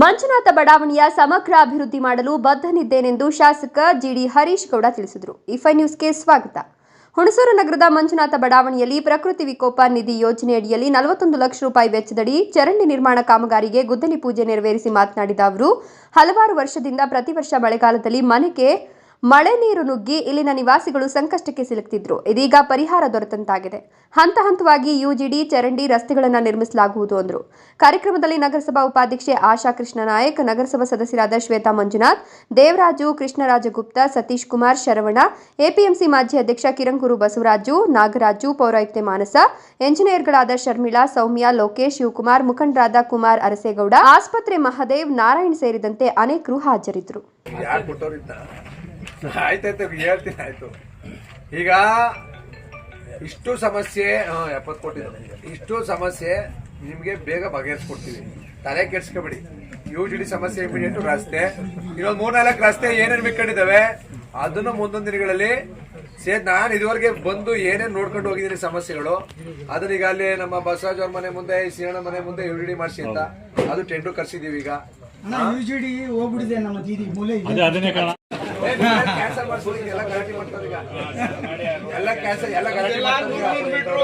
ಮಂಜುನಾಥ ಬಡಾವಣೆಯ ಸಮಗ್ರ ಅಭಿವೃದ್ಧಿ ಮಾಡಲು ಬದ್ಧನಿದ್ದೇನೆಂದು ಶಾಸಕ ಜಿಡಿ ಹರೀಶ್ ಗೌಡ ತಿಳಿಸಿದರು. ಇಫೈ ನ್ಯೂಸ್ಗೆ ಸ್ವಾಗತ. ಹುಣಸೂರು ನಗರದ ಮಂಜುನಾಥ ಬಡಾವಣೆಯಲ್ಲಿ ಪ್ರಕೃತಿ ವಿಕೋಪ ನಿಧಿ ಯೋಜನೆಯಡಿಯಲ್ಲಿ ನಲವತ್ತೊಂದು ಲಕ್ಷ ರೂಪಾಯಿ ವೆಚ್ಚದಡಿ ಚರಂಡಿ ನಿರ್ಮಾಣ ಕಾಮಗಾರಿಗೆ ಗುದ್ದಲಿ ಪೂಜೆ ನೆರವೇರಿಸಿ ಮಾತನಾಡಿದ ಅವರು, ಹಲವಾರು ವರ್ಷದಿಂದ ಪ್ರತಿ ವರ್ಷ ಮಳೆಗಾಲದಲ್ಲಿ ಮನೆಗೆ ಮಳೆ ನೀರು ನುಗ್ಗಿ ಇಲ್ಲಿನ ನಿವಾಸಿಗಳು ಸಂಕಷ್ಟಕ್ಕೆ ಸಿಲುಕ್ತಿದ್ರು. ಇದೀಗ ಪರಿಹಾರ ದೊರೆತಂತಾಗಿದೆ. ಹಂತ ಹಂತವಾಗಿ ಯುಜಿಡಿ, ಚರಂಡಿ ರಸ್ತೆಗಳನ್ನು ನಿರ್ಮಿಸಲಾಗುವುದು ಅಂದರು. ಕಾರ್ಯಕ್ರಮದಲ್ಲಿ ನಗರಸಭಾ ಉಪಾಧ್ಯಕ್ಷೆ ಆಶಾ ಕೃಷ್ಣ ನಾಯಕ್, ನಗರಸಭಾ ಸದಸ್ಯರಾದ ಶ್ವೇತಾ ಮಂಜುನಾಥ್, ದೇವರಾಜು ಕೃಷ್ಣರಾಜಗುಪ್ತ, ಸತೀಶ್ ಕುಮಾರ್ ಶರವಣ, ಎಪಿಎಂಸಿ ಮಾಜಿ ಅಧ್ಯಕ್ಷ ಕಿರಂಗೂರು ಬಸವರಾಜು, ನಾಗರಾಜು, ಪೌರಾಯುಕ್ತೆ ಮಾನಸ, ಎಂಜಿನಿಯರ್ಗಳಾದ ಶರ್ಮಿಳಾ, ಸೌಮ್ಯ, ಲೋಕೇಶ್, ಶಿವಕುಮಾರ್, ಮುಖಂಡರಾದ ಕುಮಾರ್ ಅರಸೇಗೌಡ, ಆಸ್ಪತ್ರೆ ಮಹದೇವ್, ನಾರಾಯಣ್ ಸೇರಿದಂತೆ ಅನೇಕರು ಹಾಜರಿದ್ದರು ಆಯ್ತಾಯ್ತು ಹೇಳ್ತೀನಿ ಆಯ್ತು. ಈಗ ಇಷ್ಟು ಸಮಸ್ಯೆ ಹಾಂ ಎಪ್ಪತ್ತು ಕೋಟಿ ಇಷ್ಟು ಸಮಸ್ಯೆ ನಿಮ್ಗೆ ಬೇಗ ಬಗೆಹರಿಸ್ಕೊಡ್ತೀವಿ. ತಲೆ ಕೆಡ್ಸ್ಕೊಬೇಡಿ. ಡಿ ಸಮಸ್ಯೆ ಇಮಿಡಿಯೇಟ್ ರಸ್ತೆ ಇನ್ನೊಂದು ಮೂರ್ನಾಲ್ಕು ರಸ್ತೆ ಏನೇನು ಮಿಕ್ಕೊಂಡಿದ್ದಾವೆ ಅದನ್ನು ಮುಂದೊಂದು ದಿನಗಳಲ್ಲಿ ಸೇ ನಾನು ಇದುವರೆಗೆ ಬಂದು ಏನೇನು ನೋಡ್ಕೊಂಡು ಹೋಗಿದ್ದೀನಿ ಸಮಸ್ಯೆಗಳು ಅದನ್ನ ಈಗ ಅಲ್ಲಿ ನಮ್ಮ ಬಸವರಾಜ್ ಅವ್ರ ಮನೆ ಮುಂದೆ ಸಿರಣ್ಣ ಮನೆ ಮುಂದೆ ಯುಡಿಡಿ ಮಾಡಿಸಿ ಅಂತ ಅದು ಟೆಂಟು ಕರ್ಸಿದೀವಿ ಈಗ. ಅಣ್ಣ ಯುಜಿಡಿ ಹೋಗ್ಬಿಟ್ಟಿದೆ ನಮ್ಮ ದೀದಿ ಮೂಲೆ ಕ್ಯಾನ್ಸಲ್ ಮಾಡ್ಸೋದು ಎಲ್ಲ ಗಲಾಟೆ ಮಾಡ್ತಾರೆ ಈಗ ಎಲ್ಲ ಕ್ಯಾನ್ಸಲ್ ಎಲ್ಲ ಗಲಾಟೆ ಮಾಡ್ತಾರೆ?